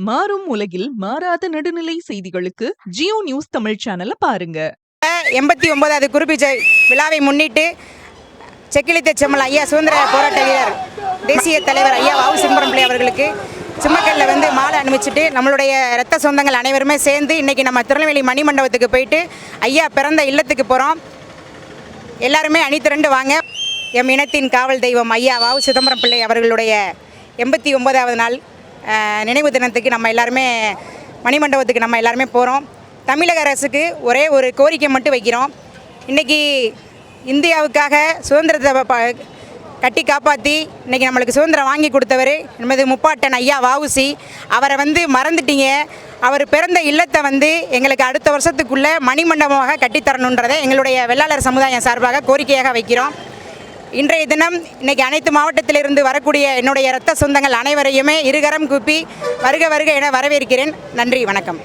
மாறும் உலகில் மாறாத நடுநிலை செய்திகளுக்கு ஜியோ நியூஸ் தமிழ் சேனலை பாருங்க. எண்பத்தி ஒன்பதாவது குறிப்பிட்ட விழாவை முன்னிட்டு செக்கிலித்த செம்மல் ஐயா சுதந்திர போராட்ட வீரர் தேசிய தலைவர் ஐயா வாவு சிம்பரம் பிள்ளை அவர்களுக்கு சிம்மக்கல்ல வந்து மாலை அனுப்பிச்சிட்டு நம்மளுடைய ரத்த சொந்தங்கள் அனைவருமே சேர்ந்து இன்னைக்கு நம்ம திருநெல்வேலி மணிமண்டபத்துக்கு போயிட்டு ஐயா பிறந்த இல்லத்துக்கு போகிறோம் எல்லாருமே அணி திரண்டு வாங்க. எம் இனத்தின் காவல் தெய்வம் ஐயா வாவு சிதம்பரம் பிள்ளை அவர்களுடைய எண்பத்தி ஒன்பதாவது நாள் நினைவு தினத்துக்கு நம்ம எல்லாருமே மணிமண்டபத்துக்கு நம்ம எல்லாருமே போகிறோம் தமிழக அரசுக்கு ஒரே ஒரு கோரிக்கை மட்டும் வைக்கிறோம். இன்றைக்கி இந்தியாவுக்காக சுதந்திரத்தை ப- கட்டி காப்பாற்றி இன்றைக்கி நம்மளுக்கு சுதந்திரம் வாங்கி கொடுத்தவர் நமது முப்பாட்டன் ஐயா வாவுசி அவரை வந்து மறந்துட்டீங்க. அவர் பிறந்த இல்லத்தை வந்து எங்களுக்கு அடுத்த வருஷத்துக்குள்ளே மணிமண்டபமாக கட்டித்தரணுன்றதை எங்களுடைய வெள்ளாளர் சமுதாயம் சார்பாக கோரிக்கையாக வைக்கிறோம். இன்றைய தினம் இன்னைக்கு அனைத்து மாவட்டத்திலிருந்து வரக்கூடிய என்னுடைய இரத்த சொந்தங்கள் அனைவரையுமே இருகரம் கூப்பி வருக வருக என வரவேற்கிறேன். நன்றி வணக்கம்.